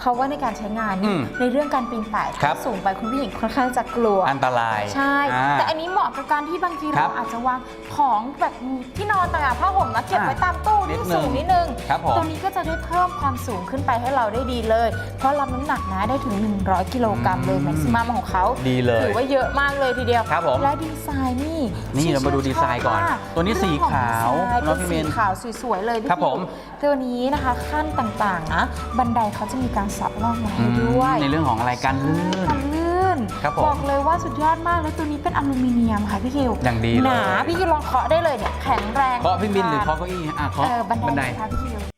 เพราะว่าในการใช้งานอืนี่มในเรื่องการปีนป่ายครัถ้าบสูงไปคุณผู้หญิงค่อนข้างจะกลัว อันตรายใช่ อ่า แต่อันนี้เหมาะกับการที่บางทีครัเราบอาจจะวางของแบบที่นอนต่างๆผ้าห่มนะเก็บอ่าไว้ตามตู้ นิที่ดนึงสูงนิดนึงครับผมตัวนี้ก็จะได้เพิ่มความสูงขึ้นไปให้เราได้ดีเลย เพราะรับน้ำหนักนะได้ถึง 100 กิโลกรัมเลยอืมแม็กซิมัมของเขาดีเลยถือว่าเยอะมากเลยทีเดียวครับผมและดีไซน์นี่นี่เรามาดูดีไซน์ก่อนชบมตัวนี้สีขาวเรื่องของดีไซน์น้องพี่มินเป็นสีขาวสวยๆเลยพี่ครับผมคิวตัวนี้นะคะขั้นต่างๆนะบันไดเขาจะมีการสับล่องไว้อืให้มด้วย ในเรื่องของอะไรกันลื่นกันลื่น ครับผม บอกเลยว่าสุดยอดมากแล้วตัวนี้เป็นอลูมิเนียมค่ะพี่คิวอย่างดีเลย หนาพี่คิวลองเคาะได้เลยเนี่ยแข็งแรงเคาะพี่มินหรือเคาะเก้าอี้อะเคาะเออบันบันไดได นะคะพี่คิว